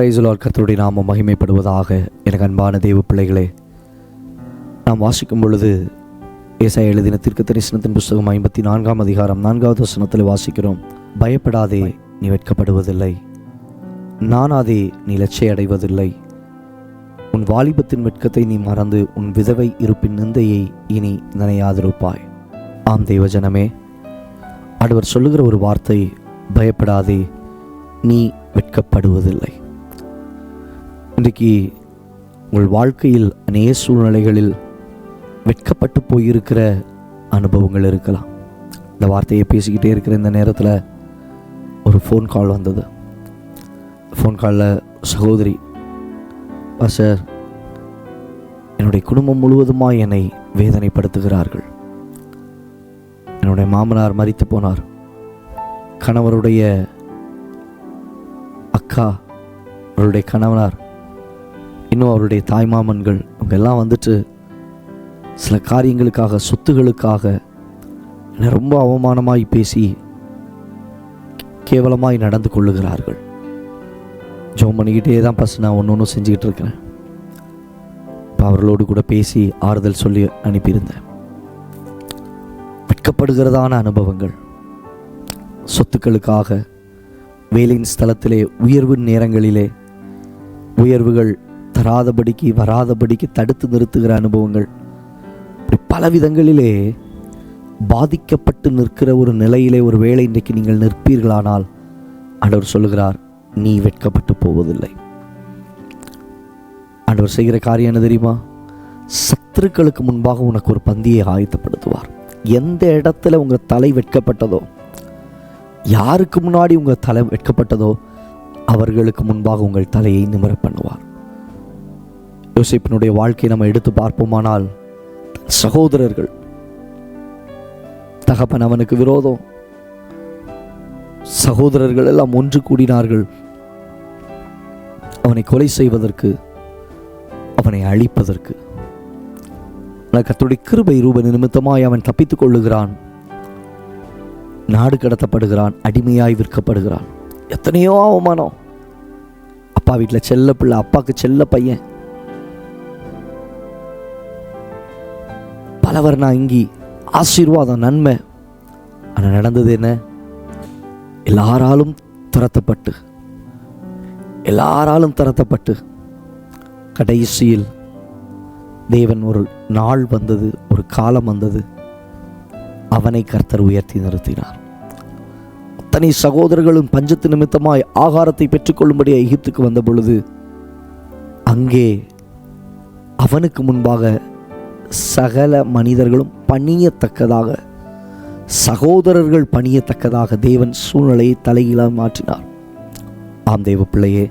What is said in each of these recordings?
பிரைசலால் கத்தருடைய நாமம் மகிமைப்படுவதாக எனக்கு அன்பான தெய்வ பிள்ளைகளே நாம் வாசிக்கும் பொழுது ஏசாயா எழுதின தீர்க்க தரிசனத்தின் புஸ்தகம் ஐம்பத்தி நான்காம் அதிகாரம் நான்காவது வசனத்தில் வாசிக்கிறோம் பயப்படாதே நீ வெட்கப்படுவதில்லை. நானாதே நீ லட்சிய அடைவதில்லை உன் வாலிபத்தின் வெட்கத்தை நீ மறந்து உன் விதவை இருப்பின் நிந்தையை இனி நினையாதிருப்பாய். ஆம் தெய்வஜனமே ஆண்டவர் சொல்லுகிற ஒரு வார்த்தை பயப்படாதே நீ வெட்கப்படுவதில்லை. இன்றைக்கு உங்கள் வாழ்க்கையில் அநேக சூழ்நிலைகளில் வெட்கப்பட்டு போயிருக்கிற அனுபவங்கள் இருக்கலாம். இந்த வார்த்தையை பேசிக்கிட்டே இருக்கிற இந்த நேரத்தில் ஒரு ஃபோன் கால் வந்தது. ஃபோன் காலில் சகோதரி சார் என்னுடைய குடும்பம் முழுவதுமாக என்னை வேதனைப்படுத்துகிறார்கள். என்னுடைய மாமனார் மறித்து போனார். கணவருடைய அக்கா அவருடைய கணவனார் இன்னும் அவருடைய தாய்மாமன்கள் அவங்க எல்லாம் வந்துட்டு சில காரியங்களுக்காக சொத்துகளுக்காக என்னை ரொம்ப அவமானமாய் பேசி கேவலமாய் நடந்து கொள்ளுகிறார்கள். ஜோம் பண்ணிக்கிட்டே தான் ஃபஸ்ட் நான் ஒன்று ஒன்று செஞ்சுக்கிட்டு இருக்கிறேன் இப்போ அவர்களோடு கூட பேசி ஆறுதல் சொல்லி அனுப்பியிருந்தேன். வெட்கப்படுகிறதான அனுபவங்கள். சொத்துக்களுக்காக வேலையின் ஸ்தலத்திலே உயர்வு நேரங்களிலே உயர்வுகள் தராதபடிக்கு வராதபடிக்கு தடுத்து நிறுத்துகிற அனுபவங்கள். இப்படி பல விதங்களிலே பாதிக்கப்பட்டு நிற்கிற ஒரு நிலையிலே ஒரு வேளை இன்றைக்கு நீங்கள் நிற்பீர்களானால் ஆண்டவர் சொல்லுகிறார் நீ வெட்கப்பட்டு போவதில்லை. ஆண்டவர் செய்கிற காரியம் என்ன தெரியுமா? சத்துருக்களுக்கு முன்பாக உனக்கு ஒரு பந்தியை ஆயத்தப்படுத்துவார். எந்த இடத்துல உங்கள் தலை வெட்கப்பட்டதோ யாருக்கு முன்னாடி உங்கள் தலை வெட்கப்பட்டதோ அவர்களுக்கு முன்பாக உங்கள் தலையை நிமிர பண்ணுவார். யோசிப்பினுடைய வாழ்க்கையை நம்ம எடுத்து பார்ப்போமானால் சகோதரர்கள் தகப்பன் அவனுக்கு விரோதம். சகோதரர்கள் எல்லாம் ஒன்று கூடினார்கள். அவனை கொலை செய்வதற்கு அவனை அழிப்பதற்கு. கத்துடைய கிருபை ரூப நிமித்தமாய் அவன் தப்பித்துக் கொள்ளுகிறான். நாடு கடத்தப்படுகிறான் அடிமையாய் விற்கப்படுகிறான். எத்தனையோ அவமானம். அப்பா வீட்டில் செல்ல பிள்ளை அப்பாவுக்கு செல்ல பையன். பலவர் நான் இங்கி ஆசீர்வாதம் நன்மை. ஆனால் நடந்தது என்ன? எல்லாராலும் துரத்தப்பட்டு எல்லாராலும் துரத்தப்பட்டு கடைசியில் தேவன் ஒரு நாள் வந்தது ஒரு காலம் வந்தது. அவனை கர்த்தர் உயர்த்தி நிறுத்தினார். அத்தனை சகோதரர்களும் பஞ்சத்து நிமித்தமாய் ஆகாரத்தை பெற்றுக்கொள்ளும்படி எகிப்துக்கு வந்த பொழுது அங்கே அவனுக்கு முன்பாக சகல மனிதர்களும் பணியத்தக்கதாக சகோதரர்கள் பணியத்தக்கதாக தேவன் சூழ்நிலையை தலைகீழாக மாற்றினார். ஆம் தேவ பிள்ளையே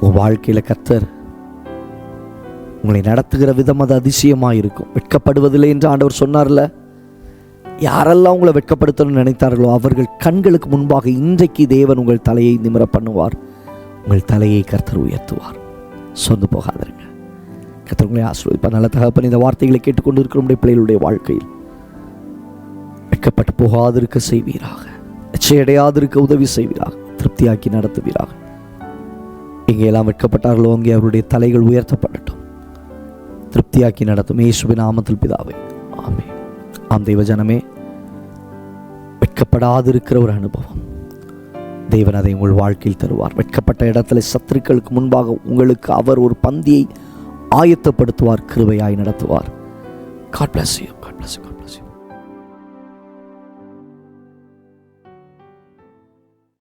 உன் வாழ்க்கையில் கர்த்தர் உங்களை நடத்துகிற விதம் அது அதிசயமாக இருக்கும் வெட்கப்படுவதில்லை என்று ஆண்டவர் சொன்னார்ல? யாரெல்லாம் உங்களை வெட்கப்படுத்தணும்னு நினைத்தார்களோ அவர்கள் கண்களுக்கு முன்பாக இன்றைக்கு தேவன் உங்கள் தலையை நிமிர பண்ணுவார். உங்கள் தலையை கர்த்தர் உயர்த்துவார். சொந்து போகாதீர்கள். கர்த்தர் உங்களை நல்ல தகப்பன் இந்த வார்த்தைகளை கேட்டுக்கொண்டு இருக்கிற நம்முடைய பிள்ளைகளுடைய வாழ்க்கையில். வெட்கப்பட்டு போகாதிருக்க செய்வீராக. எச்சையடையாதிருக்க உதவி செய்வீராக. திருப்தியாக்கி நடத்துவீராக. எங்கெல்லாம் வெட்கப்பட்டார்களோ அங்கே அவருடைய தலைகள் உயர்த்தப்படட்டும். திருப்தியாக்கி நடத்தும் இயேசுவின் நாமத்தில் பிதாவே. ஆமே ஆம் தெய்வ ஜனமே வெட்கப்படாதிருக்கிற ஒரு அனுபவம். தேவன் அதை உங்கள் வாழ்க்கையில் தருவார். வெட்கப்பட்ட இடத்துல சத்துருக்களுக்கு முன்பாக உங்களுக்கு அவர் ஒரு பந்தியை ஆயத்தப்படுத்துவார் கிருபையாய் நடத்துவார். God bless you God bless you